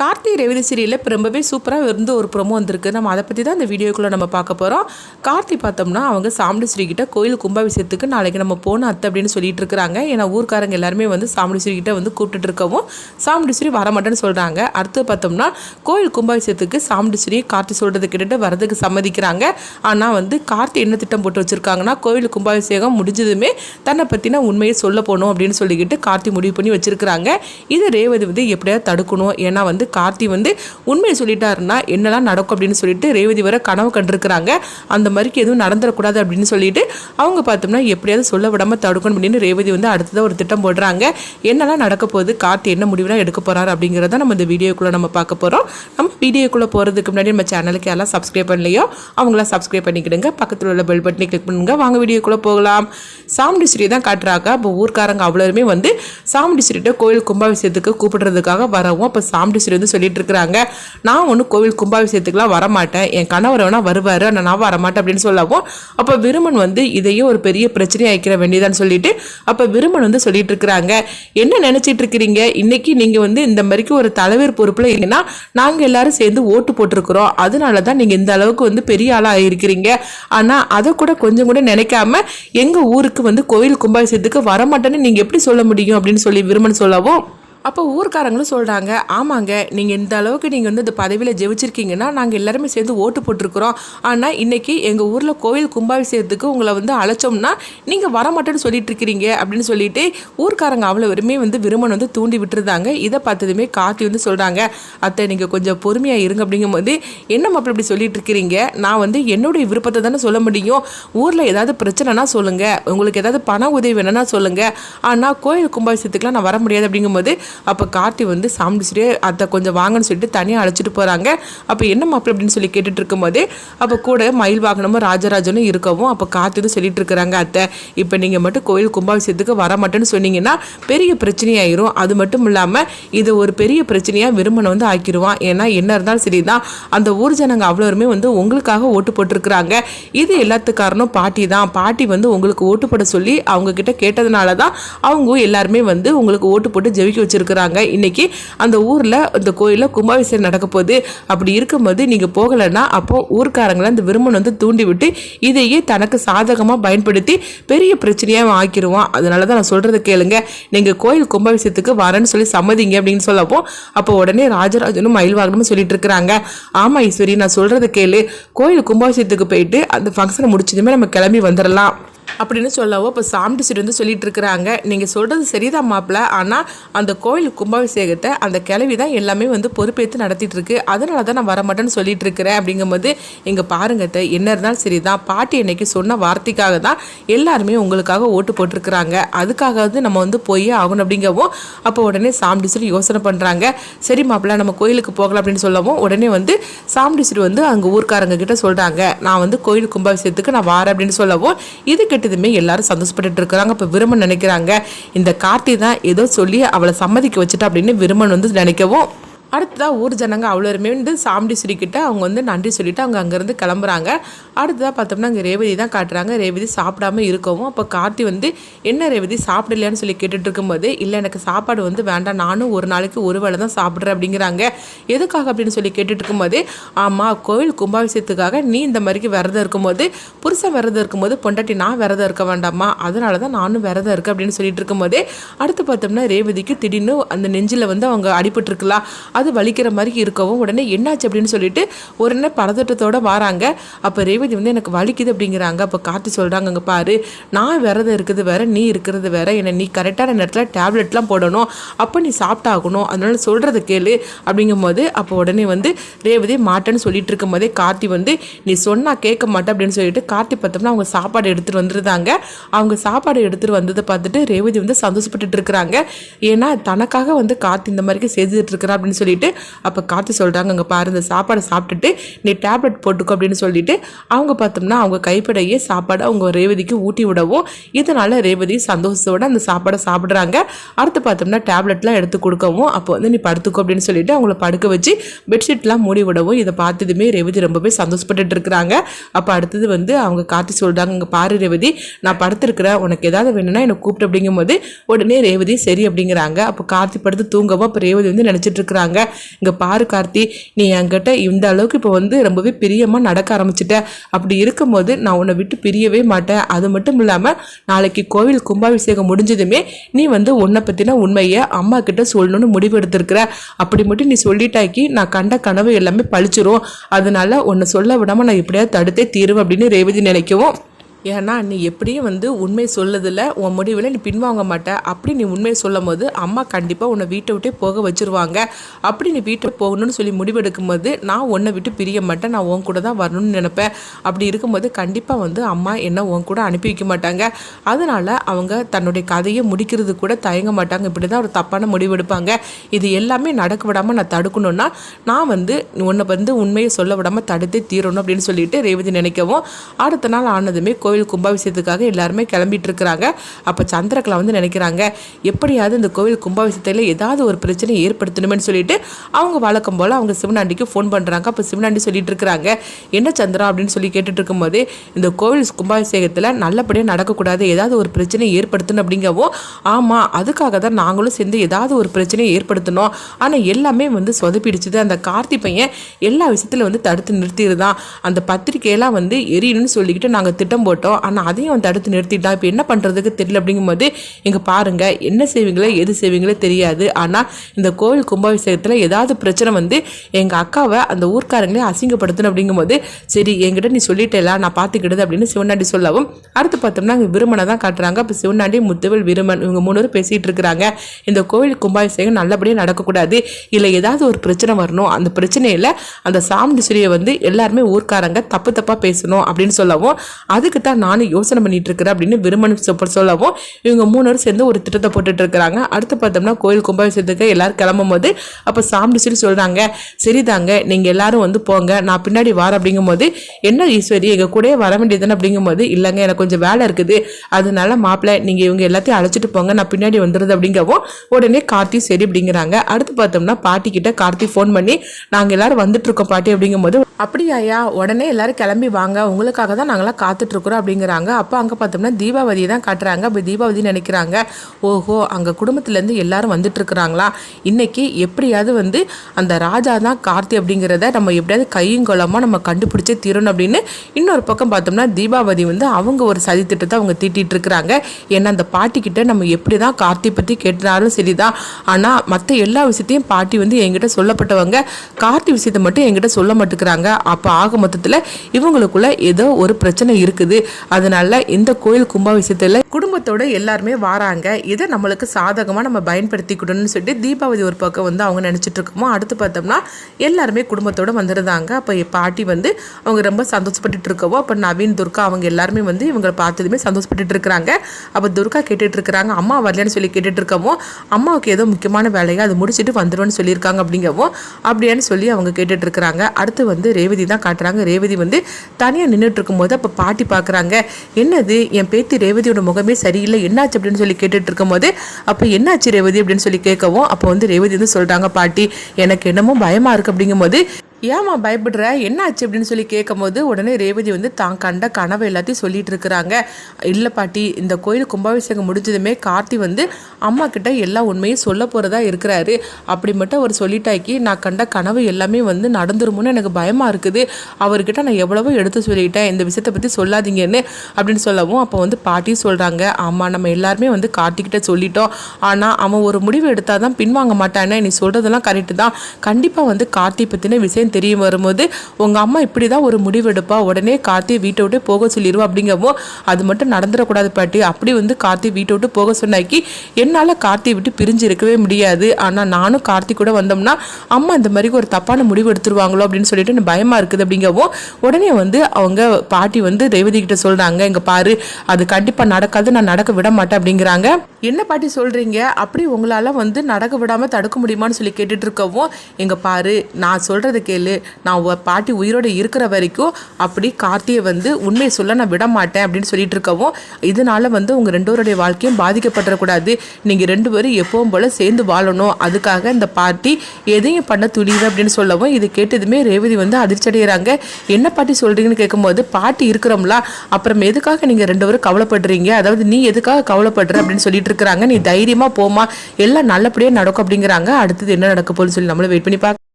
கார்த்தி ரேவதி சீரியலில் இப்போ ரொம்பவே சூப்பராக இருந்து ஒரு ப்ரொமோ வந்திருக்கு. நம்ம அதை பற்றி தான் இந்த வீடியோக்குள்ளே நம்ம பார்க்க போகிறோம் கார்த்தி பார்த்தோம்னா அவங்க சாமுண்டீஸ்வரி கிட்ட கோயில் கும்பாபிஷேகத்துக்கு நாளைக்கு நம்ம போன அத்தை அப்படின்னு சொல்லிட்டு இருக்கிறாங்க. ஏன்னா ஊர்க்காரங்க எல்லாருமே வந்து சாமுண்டீஸ்வரி கிட்ட வந்து கூப்பிட்டுட்டு இருக்கவும் சாமுண்டீஸ்வரி வரமாட்டேன்னு சொல்கிறாங்க அடுத்து பார்த்தோம்னா கோயில் கும்பாபிஷேகத்துக்கு சாமுண்டீஸ்வரி கார்த்தி சொல்கிறது கிட்ட வரதுக்கு சம்மதிக்கிறாங்க. ஆனால் வந்து கார்த்தி என்ன திட்டம் போட்டு வச்சுருக்காங்கன்னா கோயில் கும்பாபிஷேகம் முடிஞ்சதுமே தன்னை பற்றின உண்மையை சொல்ல போகணும் அப்படின்னு சொல்லிக்கிட்டு கார்த்தி முடிவு பண்ணி வச்சுருக்கிறாங்க. இதை ரேவதி வந்து எப்படியாவது தடுக்கணும். ஏன்னா வந்து கார்த்தி வந்து உண்மையை சொல்லிட்டாருன்னா என்னெல்லாம் நடக்கும் அப்படின்னு சொல்லிட்டு ரேவதி வர கனவு கண்டிருக்கிறாங்க. அந்த மாதிரிக்கு எதுவும் நடந்துடக்கூடாது அப்படின்னு சொல்லிட்டு அவங்க பார்த்தோம்னா எப்படியாவது சொல்ல விடாமல் தடுக்கணும் அப்படின்னு ரேவதி வந்து அடுத்ததாக ஒரு திட்டம் போடுறாங்க. என்னெல்லாம் நடக்க போகுது கார்த்தி என்ன முடிவுலாம் எடுக்க போகிறாரு அப்படிங்கிறத நம்ம இந்த வீடியோக்குள்ளே நம்ம பார்க்க போகிறோம் நம்ம வீடியோக்குள்ளே போகிறதுக்கு முன்னாடி நம்ம சேனலுக்கு யாரெல்லாம் சப்ஸ்கிரைப் பண்ணலையோ அவங்களாம் சப்ஸ்கிரைப் பண்ணிக்கிடுங்க. பக்கத்தில் உள்ள பெல் பட்டனை கிளிக் பண்ணுங்க. வாங்க வீடியோக்குள்ளே போகலாம். சாமுண்டீஸ்வரி தான் காட்டுறாங்க. அப்போ ஊர்க்காரங்க அவ்வளோருமே வந்து சாமுண்டீஸ்வரிட்ட கோயில் கும்பாபிஷேகத்துக்கு கூப்பிடுறதுக்காக வரவும் அப்போ சாமுண்டீஸ்வரி வந்து சொல்லிட்டு இருக்கிறாங்க நான் ஒன்றும் கோவில் கும்பாபிஷேகத்துக்குலாம் வரமாட்டேன். என் கணவர் வேணால் வருவார். ஆனால் நான் வரமாட்டேன் அப்படின்னு சொல்லவும் அப்போ விருமன் வந்து இதையும் ஒரு பெரிய பிரச்சனையை ஆக்கிற வேண்டியதான்னு சொல்லிட்டு அப்போ விருமன் வந்து சொல்லிட்டு இருக்கிறாங்க என்ன நினச்சிட்டு இருக்கிறீங்க இன்னைக்கு நீங்கள் வந்து இந்த மாதிரிக்கு ஒரு தலைவர் பொறுப்பில் இல்லைன்னா நாங்கள் எல்லாரும் சேர்ந்து ஓட்டு போட்டிருக்கிறோம். அதனால தான் நீங்கள் இந்த அளவுக்கு வந்து பெரிய ஆளாக ஆகியிருக்கிறீங்க ஆனால் அதை கூட கொஞ்சம் கூட நினைக்காம எங்கள் ஊருக்கு வந்து கோயில் கும்பாபிஷேகத்துக்கு வரமாட்டேன்னு நீங்கள் எப்படி சொல்ல முடியும்? அப்படின்னு சொல்லி விருமன் சொல்லவும் அப்போ ஊர்க்காரங்களும் சொல்கிறாங்க ஆமாங்க நீங்கள் இந்த அளவுக்கு நீங்கள் வந்து இந்த பதவியில் ஜெயிச்சிருக்கீங்கன்னா நாங்கள் எல்லாருமே சேர்ந்து ஓட்டு போட்டிருக்கிறோம். ஆனால் இன்னைக்கு எங்கள் ஊரில் கோயில் கும்பாபிஷேகத்துக்கு உங்களை வந்து அழைச்சோம்னா நீங்கள் வரமாட்டேன்னு சொல்லிட்டு இருக்கிறீங்க அப்படின்னு சொல்லிட்டு ஊர்க்காரங்க அவ்வளோ வெறுமே வந்து விருமன் வந்து தூண்டி விட்டுருந்தாங்க. இதை பார்த்ததுமே காத்தி வந்து சொல்கிறாங்க அத்தை நீங்கள் கொஞ்சம் பொறுமையாக இருங்க அப்படிங்கும்போது என்ன மாப்பிள்ள இப்படி சொல்லிட்டு இருக்கிறீங்க? நான் வந்து என்னுடைய விருப்பத்தை தானே சொல்ல முடியும். ஊரில் ஏதாவது பிரச்சனைனா சொல்லுங்கள் உங்களுக்கு ஏதாவது பண உதவி வேணும்னா சொல்லுங்கள் ஆனால் கோயில் கும்பாபிஷேகத்துக்குலாம் நான் வர முடியாது அப்படிங்கும்போது அப்போ கார்த்தி வந்து சாம்பிடிச்சிட்டு அதை கொஞ்சம் வாங்கன்னு சொல்லிட்டு தனியாக அழைச்சிட்டு போகிறாங்க அப்போ என்ன மாப்பிள்ள அப்படின்னு சொல்லி கேட்டுட்டு இருக்கும்போதே அப்போ கூட மயில் வாகனமும் ராஜராஜனும் இருக்கவும் அப்போ கார்த்தின்னு சொல்லிட்டு இருக்கிறாங்க அத்தை இப்போ நீங்கள் மட்டும் கோயில் கும்பாபிஷேகத்துக்கு வர மாட்டேன்னு சொன்னீங்கன்னா பெரிய பிரச்சனையாயிரும். அது மட்டும் இல்லாமல் இது ஒரு பெரிய பிரச்சனையாக விரும்பனை வந்து ஆக்கிடுவான் ஏன்னா என்ன இருந்தாலும் சரி தான் அந்த ஊர் ஜனங்க அவ்வளோருமே வந்து உங்களுக்காக ஓட்டு போட்டிருக்கிறாங்க. இது எல்லாத்துக்கு காரணம் பாட்டி தான். பாட்டி வந்து உங்களுக்கு ஓட்டு போட சொல்லி அவங்க கிட்ட கேட்டதுனால தான் அவங்க எல்லாருமே வந்து உங்களுக்கு ஓட்டு போட்டு ஜெயிக்க வச்சிருக்கிறாங்க. இன்னைக்கு அந்த ஊரில் அந்த கோயிலில் கும்பாபிஷேகம் நடக்க போகுது அப்படி இருக்கும்போது நீங்கள் போகலைன்னா அப்போ ஊர்க்காரங்களை அந்த விரும்பன் வந்து தூண்டிவிட்டு இதையே தனக்கு சாதகமாக பயன்படுத்தி பெரிய பிரச்சனையாக ஆக்கிடுவான் அதனால தான் நான் சொல்கிறத கேளுங்க. நீங்கள் கோயில் கும்பாபிஷேகத்துக்கு வரேன்னு சொல்லி சம்மதிங்க அப்படின்னு சொல்லப்போ அப்போ உடனே ராஜராஜனும் மயில் வாகனமும் சொல்லிட்டு இருக்கிறாங்க. ஆமாம் ஈஸ்வரி நான் சொல்கிறத கேளு. கோயில் கும்பாபிஷேகத்துக்கு போயிட்டு அந்த ஃபங்க்ஷனை முடிச்சதுமே நம்ம கிளம்பி வந்துடலாம் அப்படின்னு சொல்லவோ இப்போ சாமிட்டு சீட் வந்து சொல்லிட்டு இருக்கிறாங்க. நீங்கள் சொல்கிறது சரிதான் மாப்பிள்ள ஆனால் அந்த கோயில் கும்பாபிஷேகத்தை அந்த கிளவி தான் எல்லாமே வந்து பொறுப்பேற்று நடத்திட்டு இருக்கு. அதனால தான் நான் வரமாட்டேன்னு சொல்லிட்டு இருக்கிறேன் அப்படிங்கும்போது இங்கே பாருங்க என்ன இருந்தாலும் சரி தான் பாட்டி என்னைக்கு சொன்ன வார்த்தைக்காக தான் எல்லாருமே உங்களுக்காக ஓட்டு போட்டிருக்கிறாங்க. அதுக்காகவது நம்ம வந்து போய் ஆகணும் அப்படிங்கவும் அப்போ உடனே சாமிடிசர் யோசனை பண்ணுறாங்க சரி மாப்பிள்ள நம்ம கோயிலுக்கு போகலாம் அப்படின்னு சொல்லவும் உடனே வந்து சாமிடிசர் வந்து அங்கே ஊர்க்காரங்க கிட்ட சொல்கிறாங்க நான் வந்து கோயில் கும்பாபிஷேகத்துக்கு நான் வரேன் அப்படின்னு சொல்லவும் இதுக்கு கேட்டதுமே எல்லாரும் சந்தோஷப்பட்டுட்டு இருக்கிறாங்க. இப்போ விரும்பன் நினைக்கிறாங்க இந்த கார்த்தி தான் ஏதோ சொல்லி அவளை சம்மதிக்க வச்சுட்டா அப்படின்னு விரும்பன் வந்து நினைக்கவும் அடுத்ததாக ஊர் ஜனங்க அவ்வளோருமே வந்து சாமுண்டீஸ்வரி கிட்ட அவங்க வந்து நன்றி சொல்லிட்டு அவங்க அங்கேருந்து கிளம்புறாங்க. அடுத்ததாக பார்த்தோம்னா அங்கே ரேவதி தான் காட்டுறாங்க. ரேவதி சாப்பிடாம இருக்கவும் அப்போ கார்த்தி வந்து என்ன ரேவதி சாப்பிடலையான்னு சொல்லி கேட்டுட்டு இருக்கும்போது இல்லை எனக்கு சாப்பாடு வந்து வேண்டாம். நானும் ஒரு நாளைக்கு ஒரு வேளை தான் சாப்பிட்றேன் அப்படிங்கிறாங்க. எதுக்காக அப்படின்னு சொல்லி கேட்டுட்டு இருக்கும்போது ஆமாம் கோவில் கும்பாபிஷேகத்துக்காக நீ இந்த மாதிரிக்கு விரதம் இருக்கும்போது புருஷன் விரதம் இருக்கும்போது பொண்டாட்டி நான் விரதம் இருக்க வேண்டாமா? அதனால தான் நானும் விரதம் இருக்கேன் அப்படின்னு சொல்லிட்டு இருக்கும்போது அடுத்து பார்த்தோம்னா ரேவதிக்கு திடீர்னு அந்த நெஞ்சில் வந்து அவங்க அடிபட்டுருக்கலாம் அது வலிக்கிற மாதிரி இருக்கவும் உடனே என்னாச்சு அப்படின்னு சொல்லிட்டு உடனே பதட்டத்தோட வராங்க. அப்போ ரேவதி வந்து எனக்கு வலிக்குது அப்படிங்கிறாங்க. அப்போ கார்த்தி சொல்கிறாங்க அங்கே பாரு நான் விரதம் இருக்குது வேற நீ இருக்கிறது வேற. என்னை நீ கரெக்டான நேரத்தில் டேப்லெட்லாம் போடணும். அப்போ நீ சாப்பிட்டாகணும். அதனால சொல்கிறத கேளு. அப்படிங்கும்போது அப்போ உடனே வந்து ரேவதி மாட்டேன்னு சொல்லிட்டு இருக்கும்போதே கார்த்தி வந்து நீ சொன்னால் கேட்க மாட்டேன் அப்படின்னு சொல்லிட்டு கார்த்தி பார்த்தோம்னா அவங்க சாப்பாடு எடுத்துகிட்டு வந்துருந்தாங்க அவங்க சாப்பாடு எடுத்துகிட்டு வந்ததை பார்த்துட்டு ரேவதி வந்து சந்தோஷப்பட்டுட்டு இருக்கிறாங்க. ஏன்னா தனக்காக வந்து கார்த்தி இந்த மாதிரிக்கு செய்துட்டு இருக்கிறா அப்படின்னு சொல்லிட்டு அப்போ கார்த்தி சொல்கிறாங்க அங்கே பாரு இந்த சாப்பாடை சாப்பிட்டுட்டு நீ டேப்லெட் போட்டுக்கோ அப்படின்னு சொல்லிட்டு அவங்க பார்த்தோம்னா அவங்க கைப்படையே சாப்பாடு அவங்க ரேவதிக்கு ஊட்டி விடவும் இதனால் ரேவதி சந்தோஷத்தோட அந்த சாப்பாடை சாப்பிட்றாங்க. அடுத்து பார்த்தோம்னா டேப்லெட்லாம் எடுத்து கொடுக்கவும் அப்போ வந்து நீ படுத்துக்கோ அப்படின்னு சொல்லிட்டு அவங்கள படுக்க வச்சு பெட்ஷீட்லாம் மூடி விடவும் இதை பார்த்ததுமே ரேவதி ரொம்பவே சந்தோஷப்பட்டுட்டு இருக்கிறாங்க. அப்போ அடுத்தது வந்து அவங்க கார்த்தி சொல்கிறாங்க இங்கே பாரு ரேவதி நான் படுத்திருக்கிறேன் உனக்கு ஏதாவது வேணும்னா என்னை கூப்பிட்டு அப்படிங்கும்போது உடனே ரேவதி சரி அப்படிங்கிறாங்க. அப்போ கார்த்தி படுத்து தூங்கவும் அப்போ ரேவதி வந்து நினச்சிட்டு இருக்கிறாங்க. சொல்கிறாங்க இங்கே பாரு கார்த்தி நீ என்கிட்ட இந்த அளவுக்கு இப்போ வந்து ரொம்பவே பிரியமாக நடக்க ஆரம்பிச்சிட்ட. அப்படி இருக்கும்போது நான் உன்னை விட்டு பிரியவே மாட்டேன். அது மட்டும் இல்லாமல் நாளைக்கு கோவில் கும்பாபிஷேகம் முடிஞ்சதுமே நீ வந்து உன்னை பற்றின உண்மையை அம்மா கிட்ட சொல்லணும்னு முடிவு எடுத்திருக்கிற. அப்படி மட்டும் நீ சொல்லிட்டாக்கி நான் கண்ட கனவு எல்லாமே பழிச்சிரும். அதனால உன்னை சொல்ல விடாமல் நான் எப்படியாவது தடுத்தே தீருவேன் அப்படின்னு ரேவதி நினைக்கவும். ஏன்னா நீ எப்படியும் வந்து உண்மை சொல்லதில்ல உன் முடிவில் நீ பின்வாங்க மாட்ட. அப்படி நீ உண்மையை சொல்லும் போது அம்மா கண்டிப்பாக உன்னை வீட்டை விட்டே போக வச்சிருவாங்க. அப்படி நீ வீட்டை போகணும்னு சொல்லி முடிவெடுக்கும் போது நான் உன்னை விட்டு பிரிய மாட்டேன். நான் உன் கூட தான் வரணும்னு நினைப்பேன். அப்படி இருக்கும்போது கண்டிப்பாக வந்து அம்மா என்ன உன் கூட அனுப்பி வைக்க மாட்டாங்க. அதனால் அவங்க தன்னுடைய கதையை முடிக்கிறது கூட தயங்க மாட்டாங்க. இப்படி தான் ஒரு தப்பான முடிவெடுப்பாங்க இது எல்லாமே நடக்க விடாமல் நான் தடுக்கணும்னா நான் வந்து உன்னை வந்து உண்மையை சொல்ல விடாமல் தடுத்தே தீரணும் அப்படின்னு சொல்லிட்டு ரேவதி நினைக்கவும் அடுத்த நாள் ஆனதுமே கோவில் கும்பாபிஷேகத்துக்காக எல்லாருமே கிளம்பிட்டு இருக்கிறாங்க அப்போ சந்திரகலா வந்து நினைக்கிறாங்க எப்படியாவது இந்த கோவில் கும்பாபிஷேகத்தில் ஏதாவது ஒரு பிரச்சனை ஏற்படுத்தணுமேனு சொல்லிட்டு அவங்க வழக்கம் போல் அவங்க சிவனாண்டிக்கு ஃபோன் பண்ணுறாங்க அப்போ சிவனாண்டி சொல்லிட்டு இருக்கிறாங்க என்ன சந்திரா? அப்படின்னு சொல்லி கேட்டுட்டு இருக்கும்போது இந்த கோவில் கும்பாபிஷேகத்தில் நல்லபடியாக நடக்கக்கூடாது. ஏதாவது ஒரு பிரச்சனை ஏற்படுத்தணும் அப்படிங்கவும் ஆமாம் அதுக்காக தான் நாங்களும் சேர்ந்து ஏதாவது ஒரு பிரச்சனையை ஏற்படுத்தணும். ஆனால் எல்லாமே வந்து சொதப்பிடிச்சுது. அந்த கார்த்தி பையன் எல்லா விஷயத்துல வந்து தடுத்து நிறுத்திடுதான். அந்த பத்திரிக்கையெல்லாம் வந்து எரியணும்னு சொல்லிக்கிட்டு நாங்கள் திட்டம் போட்டு போட்டோம் ஆனால் அதையும் அவன் தடுத்து நிறுத்திட்டான் இப்போ என்ன பண்ணுறதுக்கு தெரியல அப்படிங்கும்போது இங்கே பாருங்க என்ன செய்வீங்களோ எது செய்வீங்களோ தெரியாது. ஆனால் இந்த கோவில் கும்பாபிஷேகத்தில் ஏதாவது பிரச்சனை வந்து எங்கள் அக்காவை அந்த ஊர்க்காரங்களே அசிங்கப்படுத்தணும் அப்படிங்கும்போது சரி என்கிட்ட நீ சொல்லிட்டேலாம் நான் பார்த்துக்கிடுது அப்படின்னு சிவனாண்டி சொல்லவும் அடுத்து பார்த்தோம்னா அங்கே விருமனை தான் காட்டுறாங்க. இப்போ சிவனாண்டி முத்துவல் விருமன் இவங்க மூணு பேர் பேசிகிட்டு இருக்கிறாங்க. இந்த கோவில் கும்பாபிஷேகம் நல்லபடியாக நடக்கக்கூடாது. இல்லை ஏதாவது ஒரு பிரச்சனை வரணும். அந்த பிரச்சனையில் அந்த சாமுண்டீஸ்வரியை வந்து எல்லாருமே ஊர்க்காரங்க தப்பு தப்பாக பேசணும் அப்படின்னு சொல்லவும் அதுக்கு தான் நானும் யோசனை பண்ணிட்டு இருக்கிறேன் அப்படின்னு விருமன் சொப்ப சொல்லவும் இவங்க மூணு சேர்ந்து ஒரு திட்டத்தை போட்டுட்டு இருக்கிறாங்க. அடுத்து பார்த்தோம்னா கோயில் கும்பாபிஷேகத்துக்கு எல்லாரும் கிளம்பும் போது அப்போ சொல்லி சொல்கிறாங்க சரிதாங்க நீங்கள் எல்லாரும் வந்து போங்க நான் பின்னாடி வரேன் அப்படிங்கும்போது என்ன ஈஸ்வரி எங்கள் கூடயே வர வேண்டியதுன்னு அப்படிங்கும்போது இல்லைங்க எனக்கு கொஞ்சம் வேலை இருக்குது. அதனால மாப்பிள்ளை நீங்கள் இவங்க எல்லாத்தையும் அழைச்சிட்டு போங்க நான் பின்னாடி வந்துடுது அப்படிங்கவும் உடனே கார்த்தி சரி அப்படிங்கிறாங்க. அடுத்து பார்த்தோம்னா பாட்டி கிட்ட கார்த்தி ஃபோன் பண்ணி நாங்கள் எல்லாரும் வந்துட்டு இருக்கோம் பாட்டி அப்படிங்கும்போது அப்படியாயா உடனே எல்லாரும் கிளம்பி வாங்க. உங்களுக்காக தான் நாங்களாம் காத்துட்டு இருக்கிறோம். அப்படிங்கிறாங்க. அப்போ அங்கே பார்த்தோம்னா தீபாவதி தான் காட்டுறாங்க. அப்போ தீபாவதி நினைக்கிறாங்க. ஓஹோ அங்கே குடும்பத்துலேருந்து எல்லாரும் வந்துட்டுருக்குறாங்களா? இன்றைக்கி எப்படியாவது வந்து அந்த ராஜா தான் கார்த்தி அப்படிங்கிறத நம்ம எப்படியாவது கையுங்கொள்ளமாக நம்ம கண்டுபிடிச்சே தீரணும் அப்படின்னு இன்னொரு பக்கம் பார்த்தோம்னா தீபாவதி வந்து அவங்க ஒரு சதி திட்டத்தை அவங்க தீட்டிகிட்டு இருக்கிறாங்க ஏன்னா அந்த பாட்டிக்கிட்ட நம்ம எப்படி தான் கார்த்தி பற்றி கேட்டாலும் சரிதான். ஆனால் மற்ற எல்லா விஷயத்தையும் பாட்டி வந்து என்கிட்ட சொல்லப்பட்டவங்க கார்த்தி விஷயத்தை மட்டும் என்கிட்ட சொல்ல மாட்டேங்கிறாங்க. அப்போ ஆக மொத்தத்தில் இவங்களுக்குள்ள ஏதோ ஒரு பிரச்சனை இருக்குது. அதனால இந்த கோயில் கும்பாபிஷேகத்தில் குடும்பத்தோட எல்லாருமே வராங்க. இதை நம்மளுக்கு சாதகமாக நம்ம பயன்படுத்திக்கணும்னு சொல்லிட்டு தீபாவளி ஒரு பக்கம் வந்து அவங்க நினச்சிட்டு இருக்கோமோ அடுத்து பார்த்தோம்னா எல்லாருமே குடும்பத்தோட வந்துருந்தாங்க. அப்போ பாட்டி வந்து அவங்க ரொம்ப சந்தோஷப்பட்டுட்டு இருக்கவோ அப்போ நவீன் துர்கா அவங்க எல்லாருமே வந்து இவங்களை பார்த்ததுமே சந்தோஷப்பட்டுட்டு இருக்கிறாங்க. அப்போ துர்கா கேட்டுட்டு இருக்கிறாங்க அம்மா வரலன்னு சொல்லி கேட்டுட்டு இருக்கவோ அம்மாவுக்கு ஏதோ முக்கியமான வேலையை அது முடிச்சுட்டு வந்துடுவோன்னு சொல்லியிருக்காங்க அப்படிங்கவோ அப்படியான்னு சொல்லி அவங்க கேட்டுட்டு இருக்கிறாங்க. அடுத்து வந்து ரேவதி தான் காட்டுறாங்க. ரேவதி வந்து தனியாக நின்றுட்டு இருக்கும்போது அப்போ பாட்டி பார்க்குறாங்க என்னது? என் பேத்தி ரேவதியோட முகமே சரியில்லை. என்னாச்சு அப்படின்னு சொல்லி கேட்டுட்டு இருக்கும்போது அப்போ என்னாச்சு ரேவதி அப்படின்னு சொல்லி கேட்கவும் அப்போ வந்து ரேவதி வந்து சொல்கிறாங்க பாட்டி எனக்கு என்னமோ பயமாக இருக்குது அப்படிங்கும்போது ஏமா பயப்படுற? என்னாச்சு அப்படின்னு சொல்லி கேட்கும்போது உடனே ரேவதி வந்து தான் கண்ட கனவு எல்லாத்தையும் சொல்லிட்டு இருக்கிறாங்க. இல்லை பாட்டி இந்த கோயில் கும்பாபிஷேகம் முடிஞ்சதுமே கார்த்தி வந்து அம்மா கிட்ட எல்லா உண்மையும் சொல்ல போகிறதா இருக்கிறாரு. அப்படி மட்டும் அவர் சொல்லிட்டாக்கி நான் கண்ட கனவு எல்லாமே வந்து நடந்துருமோன்னு எனக்கு பயமாக இருக்குது. அவர்கிட்ட நான் எவ்வளவோ எடுத்து சொல்லிட்டேன். இந்த விஷயத்தை பற்றி சொல்லாதீங்கன்னு அப்படின்னு சொல்லவும் அப்போ வந்து பாட்டி சொல்கிறாங்க ஆமாம் நம்ம எல்லாருமே வந்து கார்த்திக்கிட்ட சொல்லிட்டோம். ஆனால் அவன் ஒரு முடிவு எடுத்தால் தான் பின்வாங்க மாட்டானே. நீ சொல்கிறதெல்லாம் கரெக்டு தான். கண்டிப்பாக வந்து கார்த்தி பற்றின விஷயம் தெரிய வரும்போது உங்கள் அம்மா இப்படி தான் ஒரு முடிவெடுப்பா உடனே கார்த்தி வீட்டை விட்டு போக சொல்லிடுவா அப்படிங்கவோ அது மட்டும் நடந்துடக்கூடாது பாட்டி அப்படி வந்து கார்த்தி வீட்டை விட்டு போக சொன்னாக்கி என்னால் கார்த்தியை விட்டு பிரிஞ்சு இருக்கவே முடியாது. ஆனால் நானும் கார்த்தி கூட வந்தோம்னா அம்மா இந்த மாதிரி ஒரு தப்பான முடிவு எடுத்துருவாங்களோ அப்படின்னு சொல்லிட்டு எனக்கு பயமாக இருக்குது அப்படிங்கவும் உடனே வந்து அவங்க பாட்டி வந்து ரேவதி கிட்ட சொல்கிறாங்க இங்கே பாரு அது கண்டிப்பாக நடக்காது நான் நடக்க விட மாட்டேன் அப்படிங்கிறாங்க. என்ன பாட்டி சொல்கிறீங்க அப்படி உங்களால் வந்து நடக்க விடாமல் தடுக்க முடியுமான்னு சொல்லி கேட்டுட்டு இருக்கவும் எங்கள் பாரு நான் சொல்கிறத கே கேளு நான் பாட்டி உயிரோடு இருக்கிற வரைக்கும் அப்படி கார்த்தியை வந்து உண்மையை சொல்ல நான் விட மாட்டேன் அப்படின்னு சொல்லிட்டு இருக்கவும் இதனால வந்து உங்கள் ரெண்டோருடைய வாழ்க்கையும் பாதிக்கப்பட்டுறக்கூடாது. நீங்கள் ரெண்டு பேரும் எப்பவும் போல் சேர்ந்து வாழணும். அதுக்காக இந்த பாட்டி எதையும் பண்ண துணிவு அப்படின்னு சொல்லவும் இது கேட்டதுமே ரேவதி வந்து அதிர்ச்சி அடைகிறாங்க என்ன பாட்டி சொல்கிறீங்கன்னு கேட்கும்போது பாட்டி இருக்கிறோம்ல அப்புறம் எதுக்காக நீங்கள் ரெண்டு பேரும் கவலைப்படுறீங்க? அதாவது நீ எதுக்காக கவலைப்படுற அப்படின்னு சொல்லிட்டு இருக்கிறாங்க. நீ தைரியமாக போமா எல்லாம் நல்லபடியாக நடக்கும் அப்படிங்கிறாங்க. அடுத்தது என்ன நடக்க போகுதுன்னு சொல்லி நம்மளும் வெயிட் பண்ணி பார்க்க